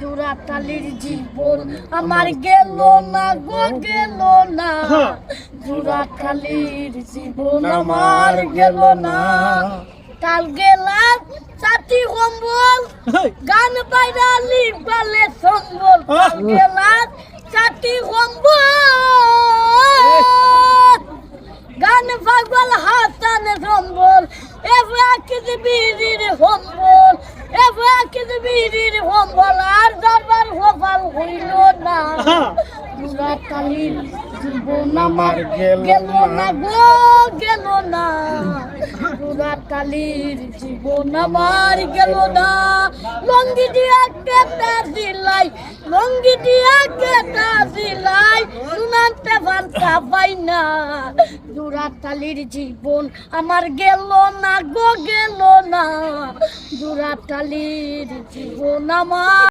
জোড়াতালির জীবন আমার গেল না গো গেল না। জোড়াতালির জীবন আমার গেল না। কাল গেলাম চাটি কম্বল গান বাইরালি বালে সম্বল। কাল গেলাম চাটি কম্বল গান পাগল হাসান সম্বল। এবার কিছু বিড়ির সম্বল। সম্বল আর দরবার সফল হইল না। জোড়াতালির জীবন আমার গেল না। গো গেল না। জোড়াতালির জীবন আমার গেল না। লঙ্গি দিয়া কেটা দিলাই লঙ্গি দিয়া কেটা দিলাই শুনাতে পান্তা পাই না। জোড়াতালির জীবন আমার গেল না গো গেল না। জোড়াতালির জীবন আমার।